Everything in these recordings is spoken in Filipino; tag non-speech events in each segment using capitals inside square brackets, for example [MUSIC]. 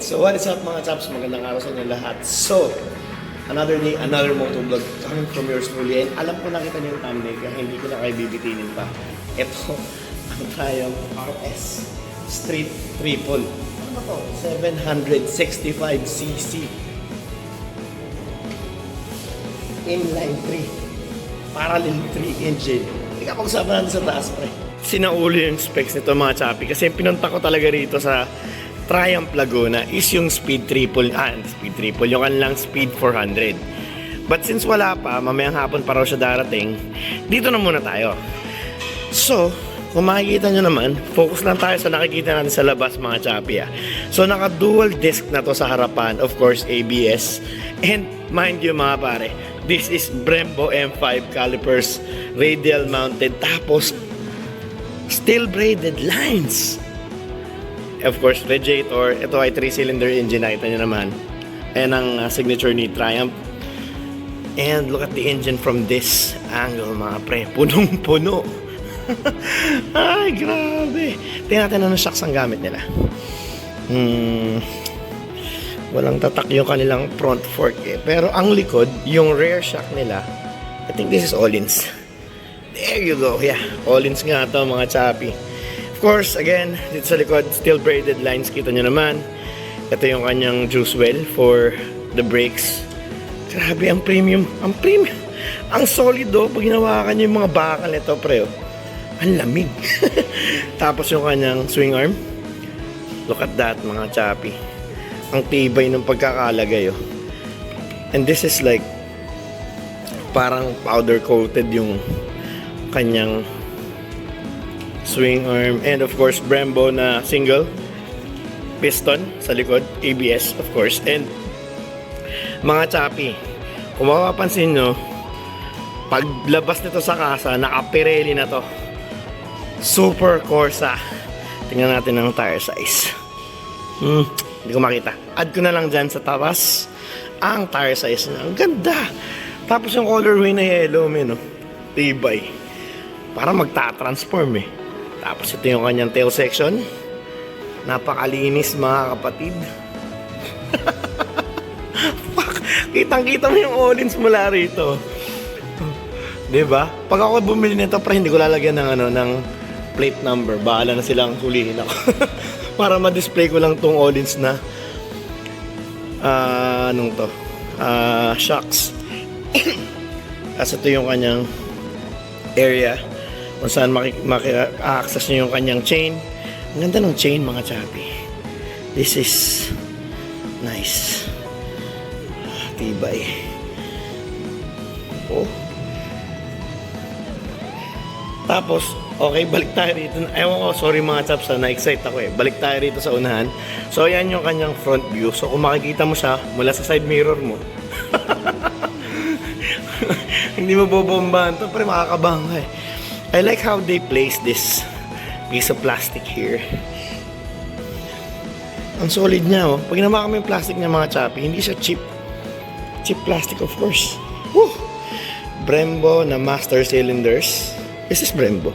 So what is up mga chaps? Magandang araw sa inyo lahat. So, another day, another motovlog coming from yours truly. And alam ko nakita niyo yung thumbnail kaya hindi ko na kayo bibitinin pa. Ito, [LAUGHS] ang Triumph RS Street Triple. Ano ba to? 765cc. Inline 3. Parallel 3 engine. Ika pag-usapan natin sa taas, pre. Sinaulo yung specs nito mga chapi kasi pinunta ko talaga rito sa Triumph Laguna is yung speed triple, ah, speed triple, yung kanilang speed 400. But since wala pa, mamayang hapon pa raw siya darating, dito na muna tayo. So, kung makikita nyo naman, focus lang tayo sa nakikita natin sa labas mga chapi ah. So, naka dual disc na to sa harapan, of course, ABS. And mind you mga pare, this is Brembo M5 calipers, radial mounted, tapos steel braided lines. Of course, radiator, ito ay 3-cylinder engine, nakita nyo naman. Ayan ang uh, signature ni Triumph. And look at the engine from this angle, mga pre. [LAUGHS] Punong-puno. [LAUGHS] Ay, grabe. Tingnan natin ano shocks ang gamit nila. Hmm, walang tatak yung kanilang front fork eh. Pero ang likod, yung rear shock nila, I think this is Olins. There you go, yeah. Olins nga to mga chappy. Course, again, dito sa likod, still braided lines, kita nyo naman. Ito yung kanyang juice well for the brakes. Grabe, ang premium. Ang premium. [LAUGHS] Ang solid do. Pag hinawakan nyo yung mga bakal nito, pre. oh. Ang lamig. [LAUGHS] Tapos yung kanyang swing arm. Look at that, mga chappy. Ang tibay ng pagkakalagay, oh. And this is like, parang powder coated yung kanyang swing arm and of course Brembo na single. Piston sa likod ABS of course and mga chappy kung mapapansin nyo paglabas nito sa kasa naka Pirelli na to. Super Corsa. Tingnan natin ang tire size. Hmm, hindi ko makita. Add ko na lang dyan sa tapas ang tire size niya. Ang ganda. Tapos yung colorway na yellow men no? tibay. Para magta-transform eh tapos ito yung kanyang tail section. Napakalinis mga kapatid. [LAUGHS] Fuck, kitang-kita mo yung Olins mula rito. 'Di ba? Pag ako bumili nito, pre, hindi ko lalagyan ng ano ng plate number. Bahala na silang hulihin ako. [LAUGHS] Para ma-display ko lang tong Olins na ah anong to? Ah, shocks. Kasi [COUGHS] ito yung kanyang area kung saan maki- maki-access nyo yung kanyang chain. Ang ganda ng chain mga chapi. This is nice. Tibay. Oh. Tapos, okay, balik tayo rito. Ewan ko, sorry mga chaps, ha, na-excite ako eh. Balik tayo rito sa unahan. So, yan yung kanyang front view. So, kung makikita mo siya mula sa side mirror mo, [LAUGHS] hindi mo bobombahan to, pre makakabangga eh. I like how they place this piece of plastic here. Ang solid niya, oh. Pag naman kami yung plastic niya, mga chappy, hindi siya cheap. Cheap plastic, of course. Woo! Brembo na master cylinders. This is Brembo.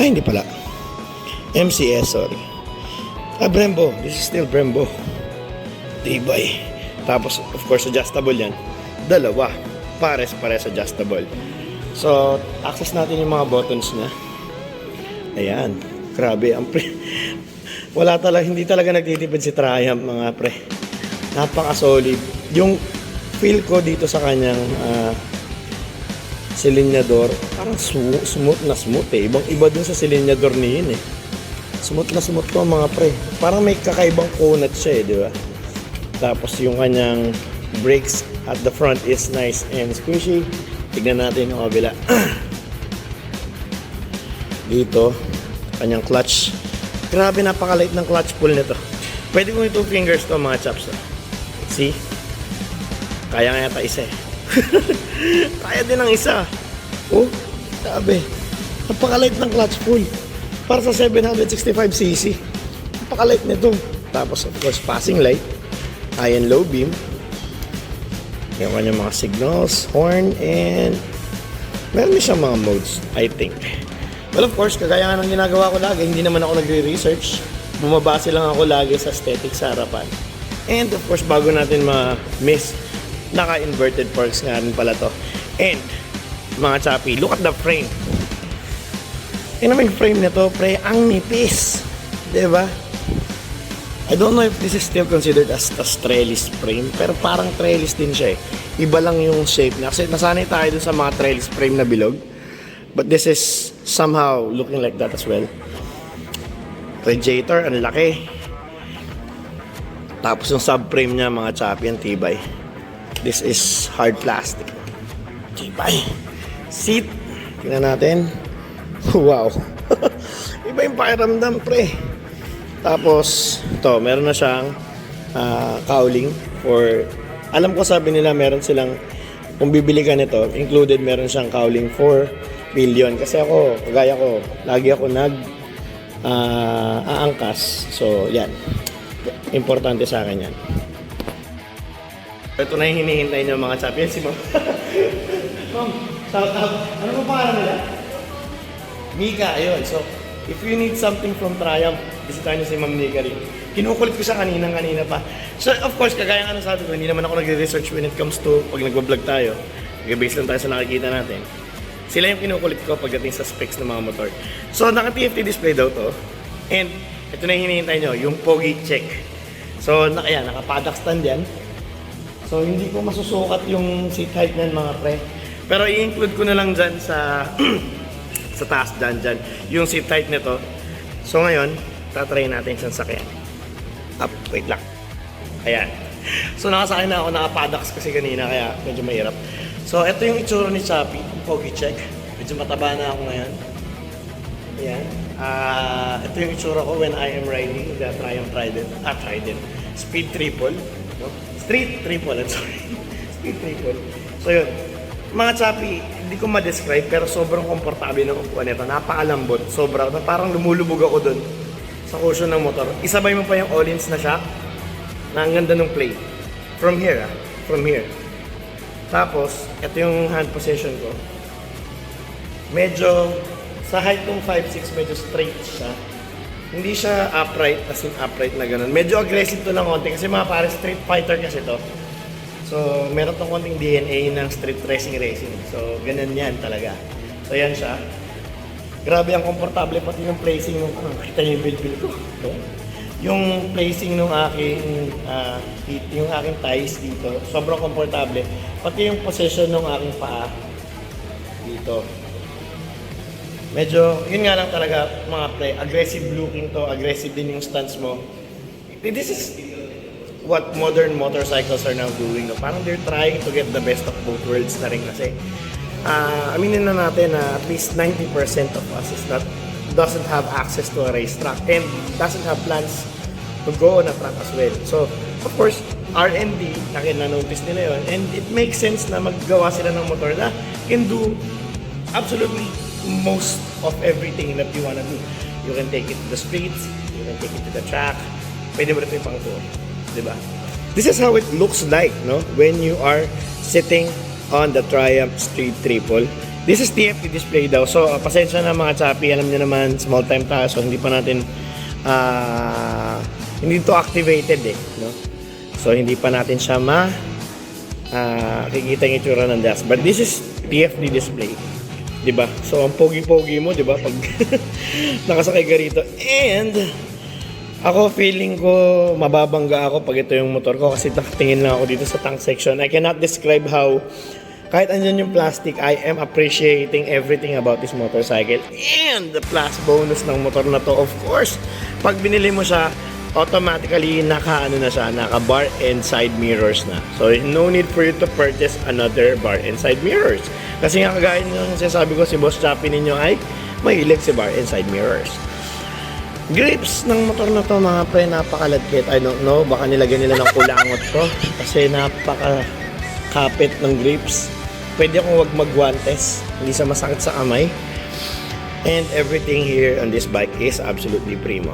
Ay, hindi pala. MCS, sorry. Ah, Brembo. This is still Brembo. Tibay. Tapos, of course, adjustable yan. Dalawa. Pares, pares adjustable. So, access natin yung mga buttons niya. Ayan. Grabe. Ang pre... [LAUGHS] Wala talaga, hindi talaga nagtitipid si Triumph mga pre. Napaka-solid. Yung feel ko dito sa kanyang ah, silinyador, parang su- smooth na smooth eh. Ibang iba dun sa silinyador ni yun eh. Smooth na smooth to mga pre. Parang may kakaibang kunat siya eh, di ba? Tapos yung kanyang brakes at the front is nice and squishy. Tignan natin yung kabila. [CLEARS THROAT] Dito, kanyang clutch. Grabe, napakaliit ng clutch pull nito. Pwede kong two fingers to mga chaps. oh. See? Kaya nga yata isa eh. [LAUGHS] Kaya din ang isa. Oh, grabe. Napakaliit ng clutch pull. Para sa 765cc. Napakaliit nito. Tapos of course, passing light. High and low beam. Yung kanyang mga signals, horn, and meron din siyang mga modes, I think. Well, of course, kagaya nga ng ginagawa ko lagi, hindi naman ako nagre-research. bumabase lang ako lagi sa aesthetic sa harapan. And of course, bago natin ma-miss, naka-inverted forks nga rin pala to. And, mga chapi, look at the frame. Tingnan mo yung frame nito, pre, ang nipis. ba? I don't know if this is still considered as a trellis frame, pero parang trellis din siya eh. Iba lang yung shape niya. Kasi nasanay tayo dun sa mga trellis frame na bilog. But this is somehow looking like that as well. Radiator, ang laki. Tapos yung subframe niya, mga ang tibay. This is hard plastic. Tibay. Seat. Tingnan natin. [LAUGHS] Wow. [LAUGHS] Iba yung pakiramdam, pre. Tapos, to, meron na siyang ah, cowling for, alam ko sabi nila meron silang, kung bibili ka nito, included meron siyang cowling for million. Kasi ako, kagaya ko, lagi ako nag ah, aangkas. So, yan. Importante sa akin yan. Ito na yung hinihintay niyo mga champion. Si Ma'am. [LAUGHS] Ma'am, shout out. Ano po pangalan nila? Mika, ayun. So, if you need something from Triumph, bisitahin niyo si Ma'am rin. Kinukulit ko siya kanina-kanina pa. So, of course, kagaya nga ng sabi ko, hindi naman ako nagre-research when it comes to pag nagbablog tayo. Nag-base lang tayo sa nakikita natin. Sila yung kinukulit ko pagdating sa specs ng mga motor. So, naka-TFT display daw to. And, ito na yung hinihintay nyo, yung Pogi check. So, naka, yan, naka-paddock stand yan. So, hindi ko masusukat yung seat height niyan mga pre. Pero i-include ko na lang dyan sa [CLEARS THROAT] sa taas dyan dyan yung seat height nito. So, ngayon, tatry natin sa sakyan. Up, wait lang. Ayan. So, nakasakay na ako, nakapaddocks kasi kanina, kaya medyo mahirap. So, ito yung itsura ni Chappy, Pogi Check. Medyo mataba na ako ngayon. Ayan. Ah, ito yung itsura ko when I am riding the Triumph Trident. Ah, Trident. Speed triple. No? Street triple, I'm sorry. [LAUGHS] Speed triple. So yun. Mga chappy, hindi ko ma-describe pero sobrang komportable ng upuan nito. Napakalambot. Sobra. Parang lumulubog ako dun sa cushion ng motor. Isabay mo pa yung all-ins na shock na ang ganda ng play. From here ah. From here. Tapos, ito yung hand position ko medyo sa height ng 5'6 medyo straight siya. Hindi siya upright, as in upright na ganun. Medyo aggressive to ng konti kasi mga pare street fighter kasi to. So, meron tong konting DNA ng street racing racing. So, ganun yan talaga. So, yan siya. Grabe ang komportable pati yung placing ng ano, kita niyo yung bilbil ko. Yung placing ng aking feet, yung aking thighs dito, sobrang komportable. Pati yung position ng aking paa dito. Medyo, yun nga lang talaga mga play, aggressive looking to, aggressive din yung stance mo. This is what modern motorcycles are now doing. No? Parang they're trying to get the best of both worlds na rin kasi. Ah, aminin na natin na at least 90% of us is not doesn't have access to a racetrack and doesn't have plans to go on a track as well. So, of course, R&D, nakina-notice nila yun. And it makes sense na maggawa sila ng motor na can do absolutely most of everything that you wanna do. You can take it to the streets, you can take it to the track, pwede mo rin ito pang tour. Di ba? This is how it looks like, no? When you are sitting on the Triumph Street Triple. This is TFT display daw. So, uh, pasensya na mga chappy. Alam niyo naman, small time tayo. So, hindi pa natin, ah, hindi to activated eh, no? So, hindi pa natin siya ma, ah, kikita yung itsura ng dash. But this is TFT display. 'di ba? So ang pogi-pogi mo, 'di ba? Pag [LAUGHS] nakasakay ka rito. And ako feeling ko mababangga ako pag ito yung motor ko kasi nakatingin lang ako dito sa tank section. I cannot describe how kahit andyan yung plastic, I am appreciating everything about this motorcycle. And the plus bonus ng motor na to, of course, pag binili mo siya, automatically naka ano na siya, naka bar and side mirrors na. So no need for you to purchase another bar and side mirrors. Kasi nga kagaya ng sinasabi ko si Boss Chappy ninyo ay mahilig si bar and side mirrors. Grips ng motor na to mga pre, napakalagkit. I don't know, baka nilagyan nila ng kulangot to. Kasi napaka kapit ng grips. Pwede akong wag magwantes, hindi sa masakit sa kamay. And everything here on this bike is absolutely primo.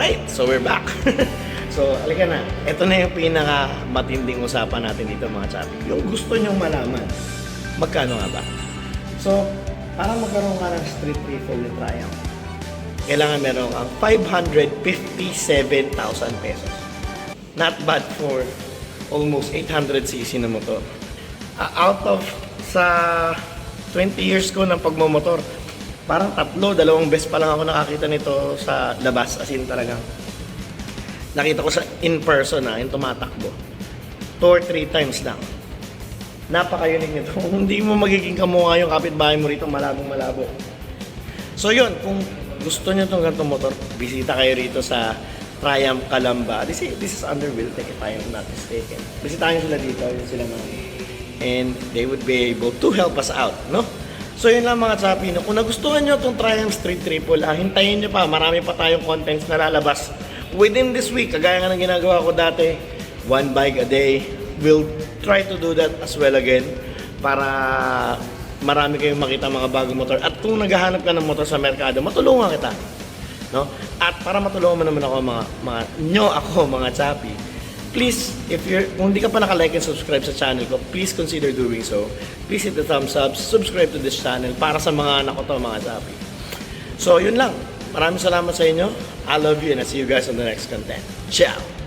Right, so we're back. [LAUGHS] so, alika na. Ito na yung pinaka matinding usapan natin dito mga chapi. Yung gusto nyong malaman, magkano nga ba? So, para magkaroon ka ng street triple ni Triumph, kailangan meron kang 557,000 pesos. Not bad for almost 800cc na motor. Ah, out of sa 20 years ko ng pagmamotor, parang tatlo, dalawang beses pa lang ako nakakita nito sa labas. As in talagang nakita ko sa in person na, yung tumatakbo. Two or three times lang. Napaka-unique nito. Kung [LAUGHS] hindi mo magiging kamukha yung kapitbahay mo rito, malabong malabo. So yun, kung gusto nyo itong ganitong motor, bisita kayo rito sa Triumph Calamba. This is, this is under Wiltec if I am not mistaken. Bisitahin sila dito, yun sila mga and they would be able to help us out, no? So yun lang mga chapi, no? kung nagustuhan nyo itong Triumph Street Triple, ah, hintayin nyo pa, marami pa tayong contents na lalabas within this week, kagaya nga ng ginagawa ko dati, one bike a day, we'll try to do that as well again para marami kayong makita mga bagong motor. At kung naghahanap ka ng motor sa merkado, matulungan kita. No? At para matulungan mo naman ako mga, mga nyo ako mga chapi, please, if you're, kung hindi ka pa naka-like and subscribe sa channel ko, please consider doing so. Please hit the thumbs up, subscribe to this channel para sa mga anak ko to, mga chapi. So, yun lang. Maraming salamat sa inyo. I love you and I'll see you guys on the next content. Ciao!